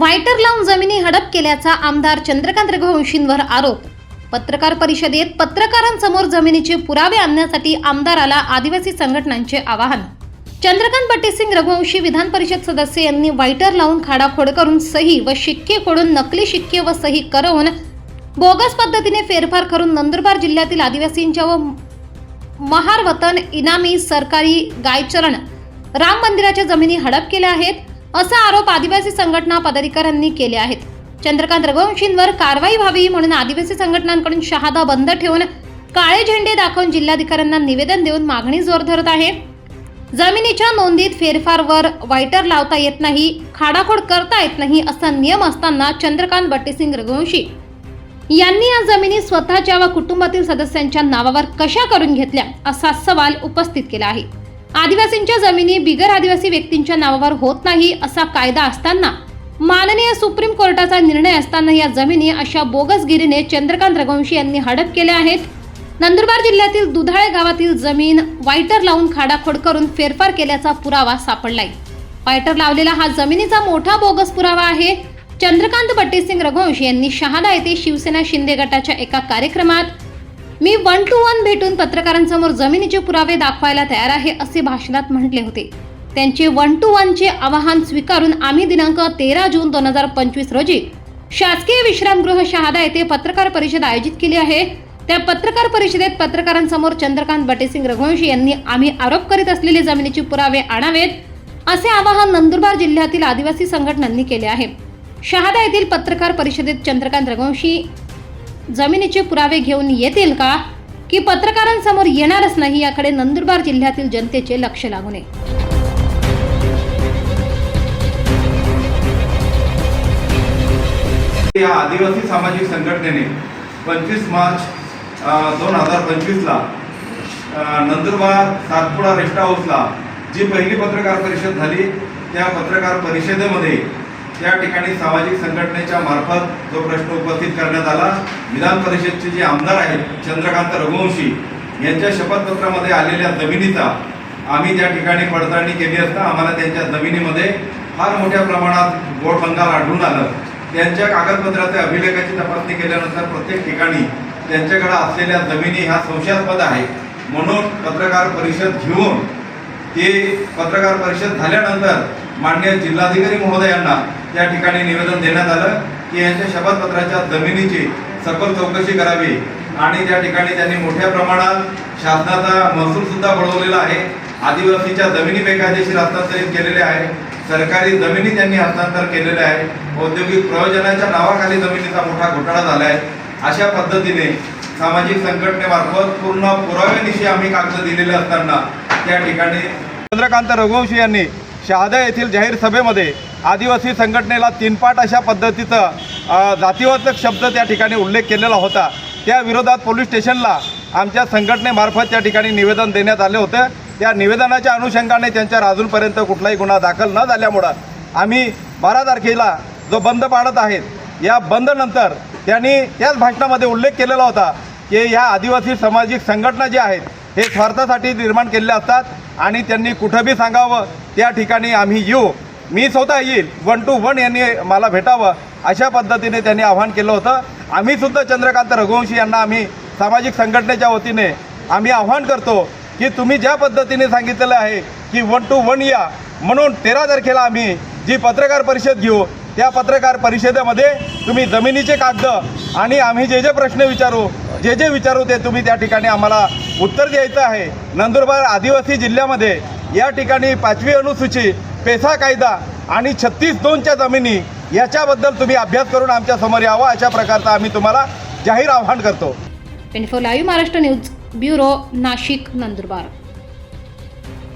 व्हायटर लावून जमिनी हडप केल्याचा आमदार चंद्रकांत रघुवंशींवर आरोप. पत्रकार परिषदेत पत्रकारांसमोर जमिनीचे पुरावे आणण्यासाठी आमदाराला आदिवासी संघटनांचे आवाहन. चंद्रकांत बट्टेसिंग रघुवंशी विधान परिषद सदस्य यांनी व्हायटर लावून खाडाखोड करून सही व शिक्के खोडून नकली शिक्के व सही करून बोगस पद्धतीने फेरफार करून नंदुरबार जिल्ह्यातील आदिवासींच्या व महार वतन इनामी सरकारी गायचरण राम मंदिराच्या जमिनी हडप केल्या आहेत. असा आरोप आदिवासी संघटना पदाधिकाऱ्यांनी केले आहेत. चंद्रकांत रघुवंशींवर कारवाई व्हावी म्हणून आदिवासी संघटनांकडून शहादा बंद ठेवून काळे झेंडे दाखवून जिल्हाधिकाऱ्यांना निवेदन देऊन मागणी जोर धरत आहे. जमिनीच्या नोंदीत फेरफारवर वायटर लावता येत नाही खाडाखोड करता येत नाही असा नियम असताना चंद्रकांत बट्टेसिंग रघुवंशी यांनी या जमिनी स्वतःच्या व कुटुंबातील सदस्यांच्या नावावर कशा करून घेतल्या असा सवाल उपस्थित केला आहे. आदिवासींच्या जमिनी बिगर आदिवासी व्यक्तींच्या नावावर होत नाही असा कायदा असताना माननीय सुप्रीम कोर्टाचा निर्णय असताना या जमिनी अशा बोगसगिरीने चंद्रकांत रघुवंशी यांनी हडप केल्या आहेत. नंदुरबार जिल्ह्यातील दुधाळे गावातील जमीन वायटर लावून खाडाखोड करून फेरफार केल्याचा पुरावा सापडलाय. वायटर लावलेला हा जमिनीचा मोठा बोगस पुरावा आहे. चंद्रकांत बट्टेसिंग रघुवंशी यांनी शहादा येथे शिवसेना शिंदे गटाच्या एका कार्यक्रमात मी वन टू वन भेटून पत्रकारांसमोर जमिनीचे पुरावे दाखवायला तयार आहे असे भाषणात म्हटले होते. त्यांचे वन टू वनचे आवाहन स्वीकारून आम्ही दिनांक तेरा जून दोन हजार पंचवीस रोजी शासकीय विश्रामगृह शहादा येथे पत्रकार परिषद आयोजित केली आहे. त्या पत्रकार परिषदेत पत्रकारांसमोर चंद्रकांत बटेसिंग रघुवंशी यांनी आम्ही आरोप करीत असलेले जमिनीचे पुरावे आणावेत असे आवाहन नंदुरबार जिल्ह्यातील आदिवासी संघटनांनी केले आहे. शहादा येथील पत्रकार परिषदेत चंद्रकांत रघुवंशी जमिनीचे पुरावे घेऊन येतील का? की पत्रकारांसमोर येणारच नाही याकडे नंदुरबार जिल्ह्यातील जनतेचे लक्ष लागू नये या आदिवासी सामाजिक संघटनेने पंचवीस मार्च दोन हजार पंचवीसला नंदुरबार सातपुडा रेस्ट हाऊसला जी पहिली पत्रकार परिषद झाली त्या पत्रकार परिषदेमध्ये त्या ठिकाणी सामाजिक संघटनेच्या मार्फत जो प्रश्न उपस्थित करण्यात आला विधान परिषदचे जे आमदार आहेत चंद्रकांत रघुवंशी यांच्या शपथपत्रामध्ये आलेल्या जमिनीचा आम्ही त्या ठिकाणी पडताळणी केली असता आम्हाला त्यांच्या जमिनीमध्ये फार मोठ्या प्रमाणात गोड बंगाल आढळून आलं. त्यांच्या कागदपत्राच्या अभिलेखाची तपासणी केल्यानंतर प्रत्येक ठिकाणी त्यांच्याकडे असलेल्या जमिनी ह्या संशयास्पद आहे म्हणून पत्रकार परिषद घेऊन ते पत्रकार परिषद झाल्यानंतर मान्य जिल्हाधिकारी महोदयांना त्या ठिकाणी निवेदन देण्यात आलं की यांच्या शपथपत्राच्या जमिनीची सखोल चौकशी करावी. आणि त्या ठिकाणी त्यांनी मोठ्या प्रमाणात शासनाचा महसूल सुद्धा बळवलेला आहे आदिवासीच्या जमिनी बेकायदेशीर हस्तांतरित केलेल्या आहे सरकारी जमिनी त्यांनी हस्तांतर केलेले आहे औद्योगिक प्रयोजनाच्या नावाखाली जमिनीचा मोठा घोटाळा झाला आहे अशा पद्धतीने सामाजिक संघटनेमार्फत पूर्ण पुराव्यानिशी आम्ही कागद दिलेले असताना त्या ठिकाणी चंद्रकांत रघुवंशी यांनी शहादा येथील जाहीर सभेमध्ये आदिवासी संघटनेला तीनपाट अशा पद्धतीचं जातीवाचक शब्द त्या ठिकाणी उल्लेख केलेला होता. त्या विरोधात पोलीस स्टेशनला आमच्या संघटनेमार्फत त्या ठिकाणी निवेदन देण्यात आले होतं. त्या निवेदनाच्या अनुषंगाने त्यांच्यावर अजूनपर्यंत कुठलाही गुन्हा दाखल न झाल्यामुळं आम्ही बारा तारखेला जो बंद पाडत आहेत या बंदनंतर त्यांनी त्याच भाषणामध्ये उल्लेख केलेला होता की ह्या आदिवासी सामाजिक संघटना ज्या आहेत हे स्वार्थासाठी निर्माण केलेल्या असतात. आणि त्यांनी कुठं बी सांगावं त्या ठिकाणी आम्ही येऊ. मी स्वतः येईल. वन टू वन यांनी मला भेटावं. अशा पद्धतीने त्यांनी आव्हान केलं होतं. आम्ही सुद्धा चंद्रकांत रघुवंशी यांना आम्ही सामाजिक संघटनेच्या वतीने आम्ही आव्हान करतो की तुम्ही ज्या पद्धतीने सांगितलेलं आहे की वन टू वन या म्हणून तेरा तारखेला आम्ही जी पत्रकार परिषद घेऊ त्या पत्रकार परिषदेमध्ये तुम्ही जमिनीचे कागद आणि आम्ही जे जे प्रश्न विचारू जे जे विचारू ते तुम्ही त्या ठिकाणी आम्हाला उत्तर द्यायचं आहे. नंदुरबार आदिवासी जिल्ह्यामध्ये या ठिकाणी पाचवी अनुसूची पेसा कायदा आणि छत्तीस दोनच्या जमिनी याच्याबद्दल तुम्ही अभ्यास करून आमच्यासमोर यावं अशा प्रकारचा आम्ही तुम्हाला जाहीर आव्हान करतो. Twenty four live Maharashtra news bureau Nashik Nandurbar.